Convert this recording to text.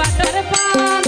butter পা